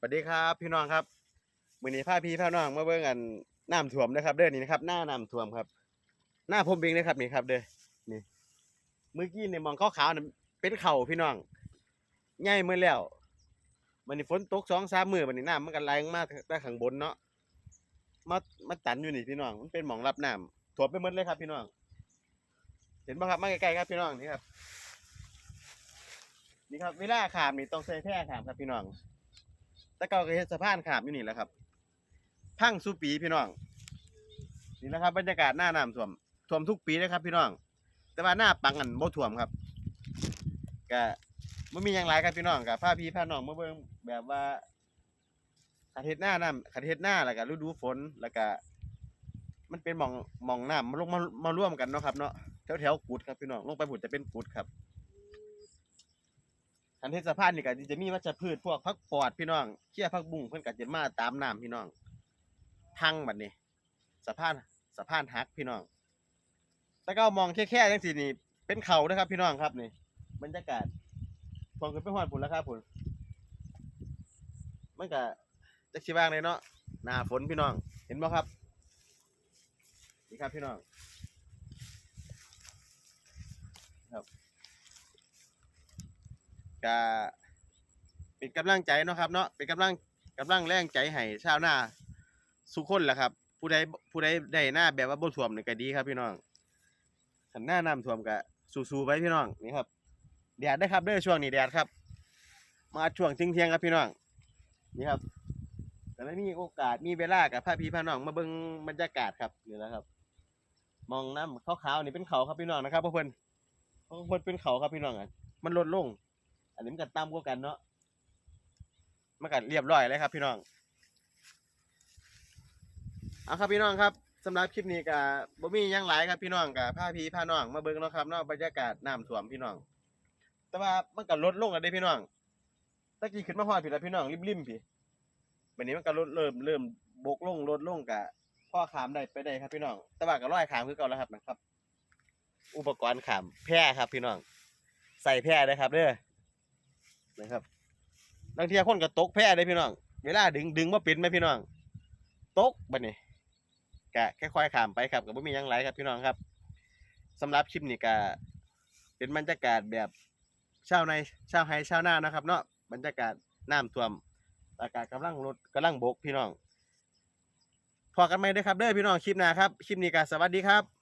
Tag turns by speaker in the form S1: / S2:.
S1: สวัสดีครับพี่น้องครับมื้อนี้พาพี่พาน้องมาเบิ่งกันน้ำท่วมนะครับ เด้อนี่นะครับ หน้าน้ำท่วมครับ หน้าผมเองนะครับนี่ครับ เด้อนี่เมื่อกี้เนี่ยมองขาวๆน่ะเป็นเข่าพี่น้องใหญ่เมื่อแล้วมันนี่ฝนตกสองสามมือบัดนี้น้ำมันก็ไหลลงมาแต่ข้างบนเนาะมามาตันอยู่นี่พี่น้อง มันเป็นหมองรับน้ำท่วมไปหมดเลยครับ พี่น้อง เห็นบ่ครับมาใกล้ๆครับพี่น้องนี่ครับ นี่ครับเวลาขามนี่ต้องใส่แพร่ขามครับพี่น้อง แต่เก่าก็เฮ็ดสะพานขามอยู่นี่แหละครับ พังสุปีพี่น้อง นี่แหละครับ บรรยากาศหน้าน้ำท่วมท่วมทุกปีนะครับ พี่น้อง แต่ว่าหน้าปังอันบ่ท่วมครับก็บ่มีหยังหลายครับพี่น้องก็พาพี่พาน้องมาเบิ่งแบบว่าขัดเฮ็ดหน้าน้ำขัดเฮ็ดหน้าแล้วก็ฤดูฝนแล้วก็มันเป็นหม่องหม่องน้ำมาลงมามาร่วมกันเนาะครับเนาะแถวแถวๆกุดครับพี่น้องลงไปผุดจะเป็นกุดครับ คันเทศพานนี่ก็จะมีวัชพืชพวกผักปอดพี่น้องเขี้ยผักบุ้งเพิ่นก็จะมาตามน้ำพี่น้องพังบัดนี้สะพานสะพานหักพี่น้องแต่ก็มองแค่ๆจังซี่นี่เป็นเขานะครับ พี่น้องครับนี่บรรยากาศพองขึ้นไปฮอดพุ่นแล้วครับพุ่นมันก็จักสิว่างเลยเนาะหน้าฝนพี่น้อง เห็นบ่ครับนี่ครับพี่น้องครับ ก็เป็นกำลังใจเนาะครับ เนาะเป็นกำลังกำลังแรงใจให้ชาวนาสุกคนแหละครับ ผู้ใดผู้ใดได้หน้าแบบว่าบ่ท่วมนี่ก็ดีครับพี่น้องขันหน้าน้ำท่วมก็สู้ๆไว้พี่น้องนี่ครับแดดได้ครับเด้อช่วงนี้แดดครับ มาช่วงเที่ยงๆครับพี่น้องนี่ครับแต่แล้วมีโอกาสมีเวลากับพาพี่พาน้องมาเบิ่งบรรยากาศครับนี่แหละครับ มองน้ำขาวๆนี่เป็นเขาครับพี่น้องนะครับพวกเพิ่นพวกเพิ่นเป็นเขาครับพี่น้องอะมันลดลง อันนี้มันก็ต่ำกว่ากันเนาะมันก็เรียบร้อยเลยครับ พี่น้องเอาครับพี่น้องครับสำหรับคลิปนี้ก็บ่มียังหลายครับพี่น้องก็พาพี่พาน้องมาเบิ่งเนาะครับเนาะบรรยากาศน้ำท่วมพี่น้อง แต่ว่ามันก็ลดลงแล้วเด้พี่น้องตะกี้ขึ้นมาฮอดพี่แล้วพี่น้องริมๆพี่บัดนี้มันก็ลดเริ่มเริ่มบกลงลดลงก็พอขามได้ไปได้ครับพี่น้อง แต่ว่าก็ร้อยขามคือเก่าแล้วครับนะครับ อุปกรณ์ขามแพร่ครับพี่น้อง ใส่แพร่เลยครับเด้อ นะครับบางทีคนก็ตกแพ้ได้พี่น้อง เวลาดึงดึงมาปิดไหมพี่น้อง ตกบัดนี้กะแค่ค่อยๆขามไปครับกับไม่มียังไรครับพี่น้องครับสำหรับคลิปนี้ก็เป็นบรรยากาศแบบชาวในชาวไฮชาวนานะครับ เนาะบรรยากาศน้ำท่วม อากาศกำลังรถกำลังบกพี่น้องพอกันไหมด้อครับเด้อพี่น้องคลิปหน้าครับ คลิปนี้ก็สวัสดีครับ